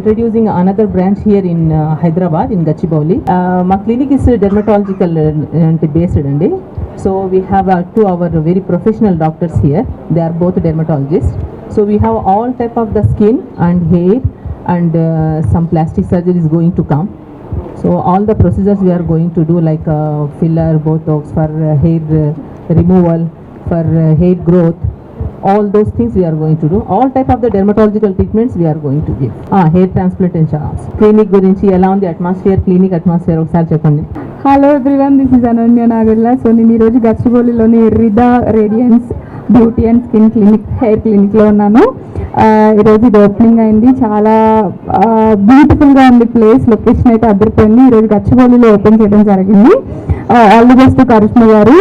introducing another branch here in uh, Hyderabad in Gachibowli. Uh, my clinic is uh, dermatological uh, based అండి so we have uh, two our very professional doctors here. They are both dermatologists. So we have all type of the skin and hair and uh, some plastic surgery is going to come. So all the procedures we are going to do like uh, filler, botox for uh, hair uh, removal, for uh, hair growth, all those things we are going to do. All type of the dermatological treatments we are going to give. Ah, hair. Clinic గురించి ఎలా ఉంది atmosphere clinic atmosphere ఒకసారి చెప్పండి. Hello everyone this is Ananya Nagarla so నేను ఈరోజు గచ్చిబౌలిలోని Rida radiance beauty and skin clinic hair క్లినిక్లో ఉన్నాను. ఆ, ఈరోజు ఇది ఓపెనింగ్ అయింది. చాలా బ్యూటిఫుల్గా ఉంది ప్లేస్ లొకేషన్ అయితే అదిరిపోయింది ఈరోజు గచ్చిబౌలిలో ఓపెన్ చేయడం జరిగింది. All the best Karishma garu.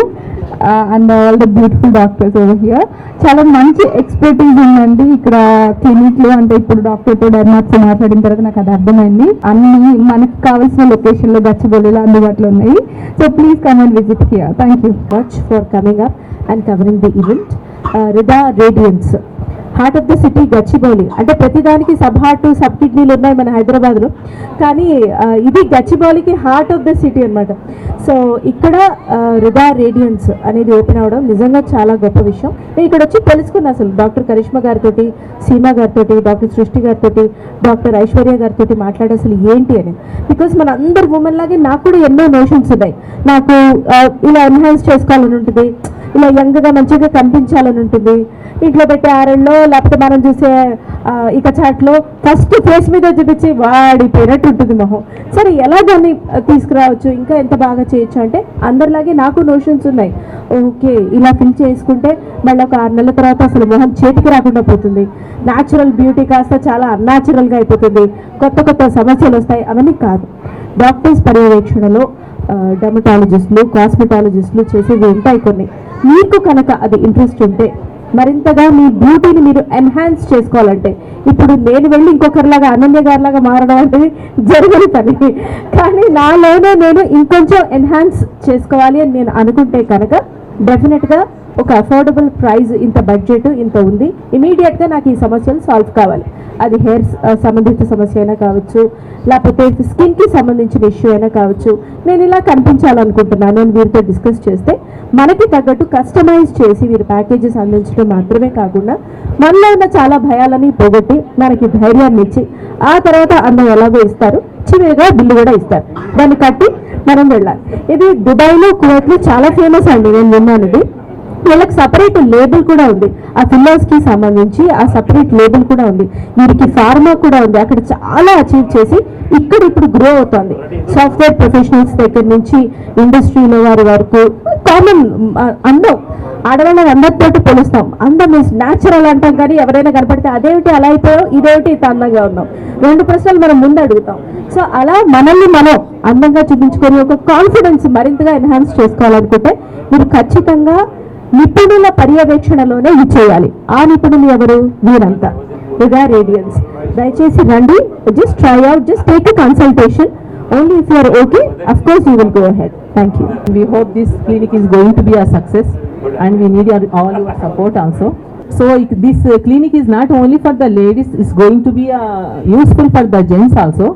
And all the beautiful doctors over here చాలా మంచి ఎక్స్పర్టీస్ ఉందండి ఇక్కడ క్లినిక్లో అంటే ఇప్పుడు డాక్టర్తో డర్మాట్స్ మాట్లాడిన తర్వాత నాకు అది అర్థమైంది. అన్ని మనకి కావాల్సిన లొకేషన్లో గచ్చిబౌలిలో అందుబాటులో ఉన్నాయి. So please come and visit here thank you much for coming up and covering the event Rida radiance heart of the city Gachibowli అంటే ప్రతిదానికి సబ్ హార్ట్ సబ్ కిడ్నీలు ఉన్నాయి మన హైదరాబాద్లో. కానీ ఇది గచ్చిబౌలికి హార్ట్ ఆఫ్ ద సిటీ అన్నమాట. సో ఇక్కడ రిదా రేడియన్స్ అనేది ఓపెన్ అవడం నిజంగా చాలా గొప్ప విషయం. నేను ఇక్కడ వచ్చి తెలుసుకున్నా అసలు డాక్టర్ కరిష్మా గారితో సీమా గారితో డాక్టర్ సృష్టి గారితో డాక్టర్ ఐశ్వర్య గారితో మాట్లాడే అసలు ఏంటి అని. బికాస్ మన అందరు ఉమెన్ లాగే నాకు కూడా ఎన్నో నోషన్స్ ఉన్నాయి. నాకు ఇలా ఎన్హాన్స్ చేసుకోవాలని ఉంటుంది. ఇలా యంగ్గా మంచిగా కనిపించాలని ఉంటుంది. ఇంట్లో పెట్టే ఆరెల్లో లేకపోతే మనం చూసే ఇక చాట్లో ఫస్ట్ ఫేస్ మీద చూపించి వాడిపోయినట్టు ఉంటుంది మొహం. సరే ఎలా దాన్ని తీసుకురావచ్చు. ఇంకా ఎంత బాగా చేయొచ్చు అంటే అందరిలాగే నాకు నోషన్స్ ఉన్నాయి. ఓకే ఇలా ఫిల్ చేసుకుంటే మళ్ళీ ఒక ఆరు నెలల తర్వాత అసలు మొహం చేతికి రాకుండా పోతుంది. న్యాచురల్ బ్యూటీ కాస్త చాలా అన్యాచురల్గా అయిపోతుంది. కొత్త కొత్త సమస్యలు వస్తాయి. అవన్నీ కాదు. డాక్టర్స్ పర్యవేక్షణలో డెమటాలజిస్టులు కాస్మెటాలజిస్టులు చేసేవి ఉంటాయి కొన్ని. మీకు కనుక అది ఇంట్రెస్ట్ ఉంటే మరింతగా మీ బ్యూటీని మీరు ఎన్హాన్స్ చేసుకోవాలంటే ఇప్పుడు నేను వెళ్ళి ఇంకొకరిలాగా అనన్య గారిలాగా మారడం అంటే జరగని పని. కానీ నాలోనే నేను ఇంకొంచెం ఎన్హాన్స్ చేసుకోవాలి అని నేను అనుకుంటే కనుక డెఫినెట్గా ఒక అఫోర్డబుల్ ప్రైస్ ఇంత బడ్జెట్ ఇంత ఉంది. ఇమీడియట్గా నాకు ఈ సమస్యలు సాల్వ్ కావాలి. అది హెయిర్ సంబంధిత సమస్య అయినా కావచ్చు లేకపోతే స్కిన్కి సంబంధించిన ఇష్యూ అయినా కావచ్చు నేను ఇలా కనిపించాలనుకుంటున్నాను అని వీరితో డిస్కస్ చేస్తే మనకి తగ్గట్టు కస్టమైజ్ చేసి వీరు ప్యాకేజెస్ అందించడం మాత్రమే కాకుండా మనలో ఉన్న చాలా భయాలని పోగొట్టి మనకి ధైర్యాన్ని ఇచ్చి ఆ తర్వాత అన్నం ఎలాగో ఇస్తారు చివరిగా బిల్లు కూడా ఇస్తారు. దాన్ని కట్టి మనం వెళ్ళాలి. ఇది దుబాయ్లో కువైట్లో చాలా ఫేమస్ అండి. నేను విన్నాను ఇది. వీళ్ళకి సపరేట్ లేబుల్ కూడా ఉంది. ఆ ఫిల్లర్స్కి సంబంధించి ఆ సపరేట్ లేబుల్ కూడా ఉంది. వీరికి ఫార్మా కూడా ఉంది. అక్కడ చాలా అచీవ్ చేసి ఇక్కడ ఇప్పుడు గ్రో అవుతుంది. సాఫ్ట్వేర్ ప్రొఫెషనల్స్ దగ్గర నుంచి ఇండస్ట్రీలో వారి వరకు కామన్ అందం. ఆడవాళ్ళని అందరితో పోలుస్తాం. అందం ఇస్ న్యాచురల్ అంటాం కానీ ఎవరైనా కనపడితే అదేమిటి అలా అయిపోయావు? ఇదేమిటి? ఇంత అందంగా ఉన్నాం రెండు ప్రశ్నలు మనం ముందు అడుగుతాం. సో అలా మనల్ని మనం అందంగా చూపించుకొని ఒక కాన్ఫిడెన్స్ మరింతగా ఎన్హాన్స్ చేసుకోవాలనుకుంటే మీరు ఖచ్చితంగా నిపుణుల పర్యవేక్షణలోనే ఇది చేయాలి ఆ నిపుణులు ఎవరు వీరంతా రిగా రేడియన్స్ దయచేసి రండి just try out just take a consultation only if you're okay of course you will go head thank you we hope this clinic is going to be a success and we need your, all your support also so it, this uh, clinic is not only for the ladies it's going to be uh, useful for the gents also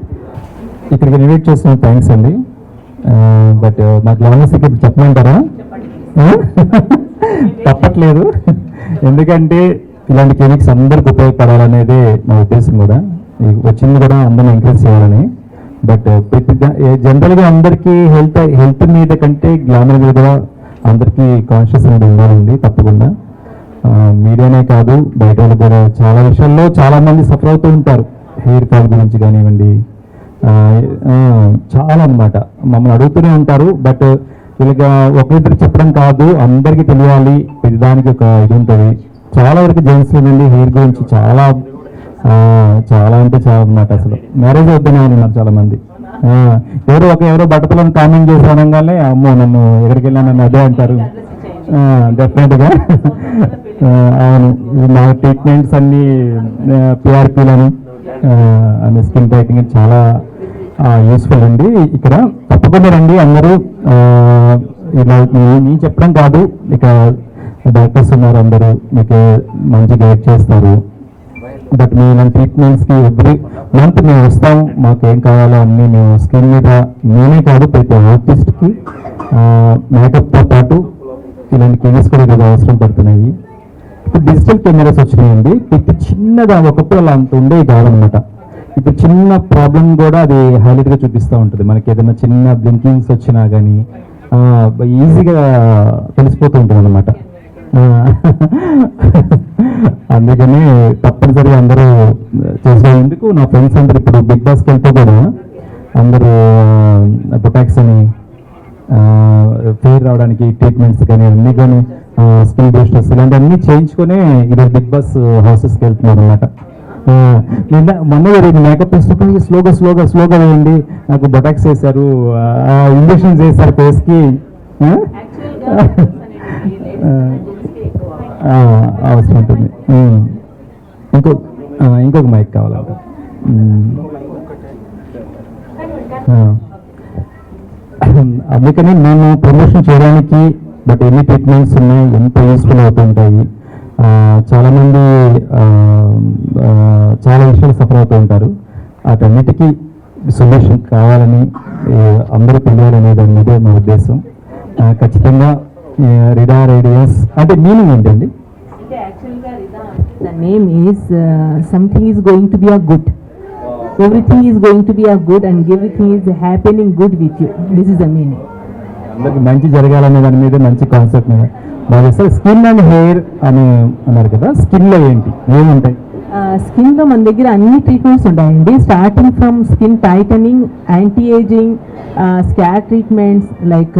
ఇక్కడికి invite చేసిన thanks అండి but మా గ్లామస్ ఇక్కడ చెప్పమంటారా? తప్పట్లేదు. ఎందుకంటే ఇలాంటి క్లినిక్స్ అందరికి ఉపయోగపడాలనేది మా ఉద్దేశం కూడా. వచ్చింది కూడా అందరిని ఎంకరేజ్ చేయాలని. బట్ ప్రతి జనరల్గా అందరికీ హెల్త్ హెల్త్ మీద కంటే గ్లామర్ మీద కూడా అందరికీ కాన్షియస్ అనేది ఉండాలండి తప్పకుండా. మీడియానే కాదు బయట వాళ్ళు కూడా చాలా విషయాల్లో చాలా మంది సఫర్ అవుతూ ఉంటారు. హెయిర్ ఫాల్ గురించి కానివ్వండి చాలా అన్నమాట. మమ్మల్ని అడుగుతూనే ఉంటారు. బట్ వీళ్ళకి ఒకరిద్దరు చెప్పడం కాదు అందరికీ తెలియాలి. ప్రతిదానికి ఒక ఇది ఉంటుంది. చాలా వరకు జెంట్స్ నుండి హెయిర్ గురించి చాలా చాలా అంటే చాలా అన్నమాట అసలు. మ్యారేజ్ వద్దనే ఉన్నారు చాలా మంది ఎవరో ఒక ఎవరో బట్టతలను కామెంట్ చేసి అనగానే అమ్మో నన్ను ఎక్కడికి వెళ్ళాను నన్ను అదే అంటారు. డెఫినెట్గా అవును నా ట్రీట్మెంట్స్ అన్ని పిఆర్పీలను అండ్ స్కిన్ టైటింగ్ చాలా యూస్ఫుల్ అండి ఇక్కడ తప్పకుండా రండి. అందరూ ఇలా మీ- మీ చెప్పడం కాదు. ఇక డాక్టర్స్ ఉన్నారు అందరూ మీకు మంచి గైడ్ చేస్తారు. బట్ మేము ట్రీట్మెంట్స్కి ఎవ్రీ మంత్ మేము వస్తాం. మాకు ఏం కావాలో అన్నీ మేము స్కిన్ మీద నేనే కాదు ప్రతి ఆర్టిస్ట్కి మేకప్తో పాటు ఇలాంటి కెమెరాస్ కూడా ఈరోజు అవసరం పడుతున్నాయి. ఇప్పుడు డిజిటల్ కెమెరాస్ వచ్చినాయండి. ఇప్పుడు చిన్నగా ఒకప్పుడు అలా అంత ఉండేవి కాదనమాట ఇప్పుడు చిన్న ప్రాబ్లం కూడా అది హైలైట్గా చూపిస్తూ ఉంటుంది. మనకి ఏదైనా చిన్న బ్లింకింగ్స్ వచ్చినా కానీ ఈజీగా తెలిసిపోతూ ఉంటుంది అనమాట అందుకని తప్పనిసరిగా అందరూ చేసేందుకు నా ఫ్రెండ్స్ అందరూ ఇప్పుడు బిగ్ బాస్కి వెళ్తే కూడా అందరూ బొటాక్స్ అని ఫెయిర్ రావడానికి ట్రీట్మెంట్స్ కానీ అన్ని కానీ స్కిల్ బూస్టర్స్ ఇలాంటివన్నీ చేయించుకొని ఈరోజు బిగ్ బాస్ హౌసెస్కి వెళ్తున్నారు అనమాట నిన్న మొన్న జరిగింది మేకప్ వేసినప్పుడు స్లోగా స్లోగా స్లోగా వేయండి. నాకు బొటాక్స్ వేశారు. ఇంజక్షన్స్ వేశారు ఫేస్కి. అవసరం ఉంటుంది. ఉమ్. ఇంకో ఆ, ఇంకొక మైక్. ఆ. అందుకని మేము ప్రమోషన్ చేయడానికి బట్ ఎన్ని ట్రీట్మెంట్స్ ఉన్నాయి ఎంత యూస్ఫుల్ అవుతుంటాయి చాలా మంది చాలా విషయాలు సఫర్ అవుతూ ఉంటారు. వాటన్నిటికీ సొల్యూషన్ కావాలని అందరూ పిలవాలనే దాని మీదే మా ఉద్దేశం. ఖచ్చితంగా రిడార్ ఐడియాస్ అంటే మీనింగ్ ఏంటండి? Name is something is going to be a good everything is going to be a good and everything is happening good with this is a meaning మంచి జరగాలనే దాని మీద మంచి కాన్సెప్ట్ మీద. బాగా స్కిన్ అండ్ హెయిర్ అని అన్నారు కదా స్కిన్లో ఏంటి? ఏముంటాయి? స్కిన్లో మన దగ్గర అన్ని ట్రీట్మెంట్స్ ఉంటాయండి. Starting from skin tightening anti ageing scar treatments like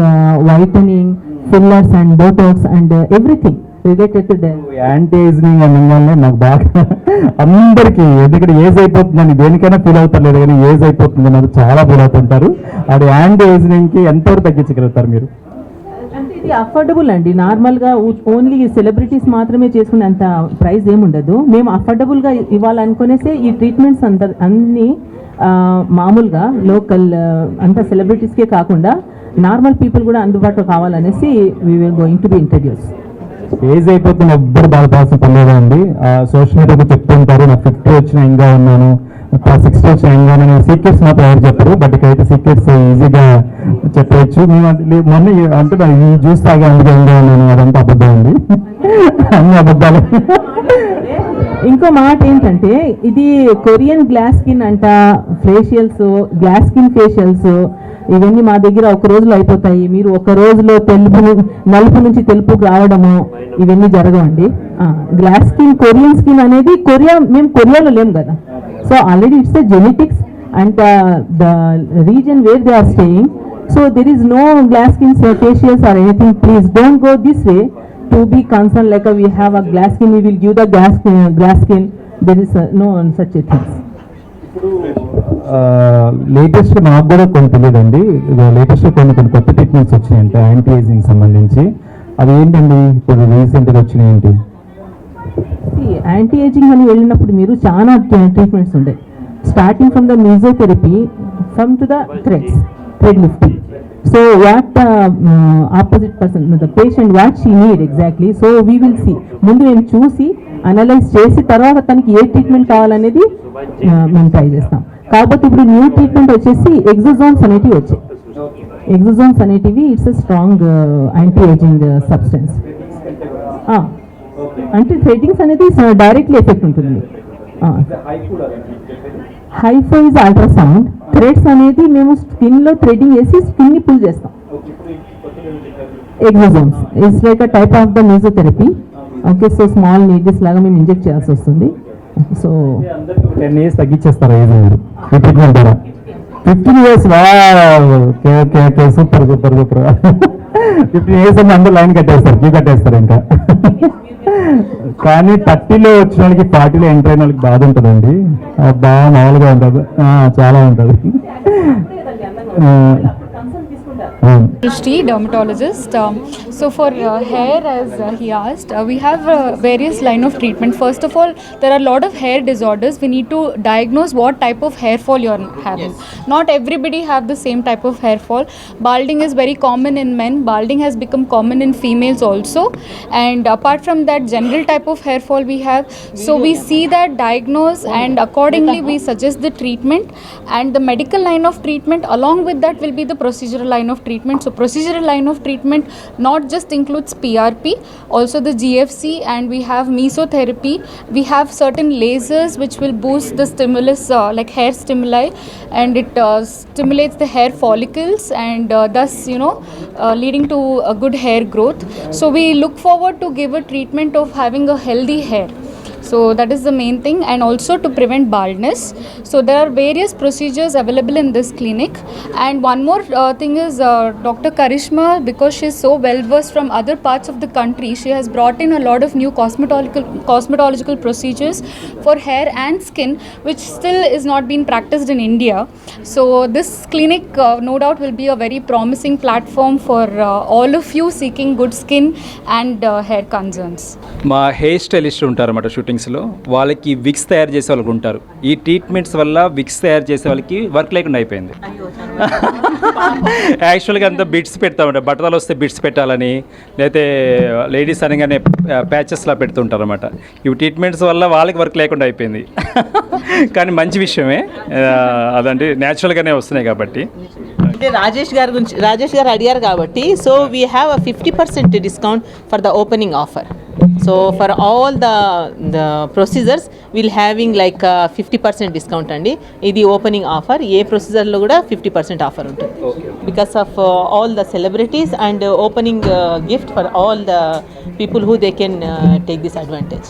whitening fillers and botox and everything related to anti ageing అనగానే నాకు బాగా అందరికి ఎందుకంటే ఏజ్ అయిపోతుందని దేనికైనా ఫీల్ అవుతారు లేదు కానీ ఏజ్ అయిపోతుంది నాకు చాలా ఫీల్ అవుతుంటారు. అది యాంటీ ఏజింగ్కి ఎంతవరకు తగ్గించగలుగుతారు మీరు? ఇది అఫోర్డబుల్ అండి. నార్మల్గా ఓన్లీ సెలబ్రిటీస్ మాత్రమే చేసుకునే అంత ప్రైస్ ఏముండదు. మేము అఫోర్డబుల్గా ఇవ్వాలనుకునేసే ఈ ట్రీట్మెంట్స్ అంత అన్ని మామూలుగా లోకల్ అంత సెలబ్రిటీస్కే కాకుండా నార్మల్ పీపుల్ కూడా అందుబాటులో కావాలనేసి we will going to be introduce age అయిపోతున్న ఎవ్వరు బాధపడాల్సిన పని లేదండి. సోషల్ మీడియా చెప్తుంటారు నాకు ఫిఫ్టీ వచ్చిన ఇంకా ఉన్నాను. ఆ సిక్స్ ఇంకా ఉన్నాను సీక్రెట్స్ మాత్రం ఎవరు చెప్పరు బట్ ఇక్కడైతే సీక్రెట్స్ ఈజీగా చెప్పవచ్చు మేము మొన్న అంటే ఈ జ్యూస్ తాగే అందుకే నేను? అదంతా అబద్ధం అండి. అన్ని అబద్ధాలు. ఇంకో మాట ఏంటంటే ఇది కొరియన్ గ్లాస్ స్కిన్ అంట ఫేషియల్స్ గ్లాస్ స్కిన్ ఫేషియల్స్ ఇవన్నీ మా దగ్గర ఒక రోజులో అయిపోతాయి. మీరు ఒక రోజులో తెలుపు నలుపు నుంచి తెలుపుకు రావడము ఇవన్నీ జరగవండి. గ్లాస్ స్కిన్ కొరియన్ స్కిన్ అనేది కొరియా మేము కొరియాలో లేము కదా. So already it's the genetics and the reason where they are staying so there is no glass skin facials or anything please don't go this way to be concerned like uh, we have a glass skin, we will give the glass skin, glass skin. There is uh, no such a thing. Latest నాకు కూడా కొన్ని తెలియదండి. Latest కొన్ని కొన్ని కొత్త treatments వచ్చినాయంటే anti ageing సంబంధించి. అవి ఏంటండి? ఇప్పుడు రీసెంట్గా వచ్చినాయి ఏంటి? యాంటీ ఏజింగ్ అని వెళ్ళినప్పుడు మీరు చాలా ట్రీట్మెంట్స్ ఉంటాయి starting from the mesotherapy from to the threads thread lifting so what opposite person the patient what she need exactly so we will see ముందు మేము చూసి అనలైజ్ చేసి తర్వాత తనకి ఏ ట్రీట్మెంట్ కావాలనేది uh, మేము ట్రై చేస్తాం. కాకపోతే ఇప్పుడు న్యూ ట్రీట్మెంట్ వచ్చేసి ఎగ్జోజోన్స్ అనేటివి వచ్చాయి. ఎగ్జోజోన్స్ అనేటివి it's a strong anti aging substance అంటే థ్రెడ్డింగ్స్ అనేది డైరెక్ట్లీ ఎఫెక్ట్ ఉంటుంది. హైఫో ఇస్ అల్ట్రాసౌండ్ థ్రెడ్స్ అనేది మేము స్కిన్లో థ్రెడ్డింగ్ చేసి స్కిన్ని పుల్ చేస్తాం exosomes it's like a type of the mesotherapy okay so small needles లాగా మేము ఇంజెక్ట్ చేయాల్సి వస్తుంది. సో టెన్ ఇయర్స్ తగ్గించేస్తారు ఏజ్ మీరు ఈ ట్రీట్మెంట్ ద్వారా fifteen years okay okay okay super super super fifteen years అందరూ లైన్ కట్టేస్తారు క్యూ కట్టేస్తారు ఇంకా. కానీ థర్టీలో వచ్చిన వాళ్ళకి ఫార్టీలో ఎంటర్ అయిన వాళ్ళకి బాధ ఉంటుందండి. బాగా మామూలుగా ఉంటుంది. చాలా ఉంటుంది. Srishti, dermatologist. Um, so for uh, hair, as uh, he asked, uh, we have uh, various line of treatment. First of all, there are a lot of hair disorders. We need to diagnose what type of hair fall you're having. Not everybody have the same type of hair fall. Balding is very common in men. Balding has become common in females also. And apart from that, general type of hair fall we have. So we see that, diagnose, and accordingly we suggest the treatment. And the medical line of treatment, along with that, will be the procedural line of treatment. So procedural line of treatment not just includes PRP, also the GFC, and we have mesotherapy. We have certain lasers which will boost the stimulus, uh, like hair stimuli, and it uh, stimulates the hair follicles, and uh, thus you know uh, leading to a good hair growth. So we look forward to give a treatment of having a healthy hair. So that is the main thing, and also to prevent baldness. So there are various procedures available in this clinic. And one more uh, thing is uh, Dr. Karishma, because she is so well versed from other parts of the country, she has brought in a lot of new cosmetological cosmetological procedures for hair and skin, which still is not being practiced in India. So this clinic, uh, no doubt, will be a very promising platform for uh, all of you seeking good skin and uh, hair concerns. మా hair stylist ఉంటారు అన్నమాట షూటింగ్స్లో వాళ్ళకి Vicks తయారు చేసే వాళ్ళకి ఉంటారు. ఈ treatments వల్ల విక్స్ తయారు చేసే వాళ్ళకి వర్క్ లేకుండా అయిపోయింది. యాక్చువల్గా అంతా బిట్స్ పెడతామంట బట్టలు వస్తే బిట్స్ పెట్టాలని లేకపోతే లేడీస్ అనగానే ప్యాచెస్లా పెడుతుంటారు అనమాట ఇవి ట్రీట్మెంట్స్ వల్ల వాళ్ళకి వర్క్ లేకుండా అయిపోయింది. కానీ మంచి విషయమే. అదంటే న్యాచురల్గానే వస్తున్నాయి కాబట్టి. అంటే రాజేష్ గారి గురించి రాజేష్ గారు అడిగారు కాబట్టి so we have a fifty percent discount for the opening offer so for all the procedures will having like fifty percent discount అండి. ఇది ఓపెనింగ్ ఆఫర్ ఏ ప్రొసీజర్లో కూడా ఫిఫ్టీ పర్సెంట్ ఆఫర్ ఉంటుంది. Because of all the celebrities and opening gift for all the people who they can take this advantage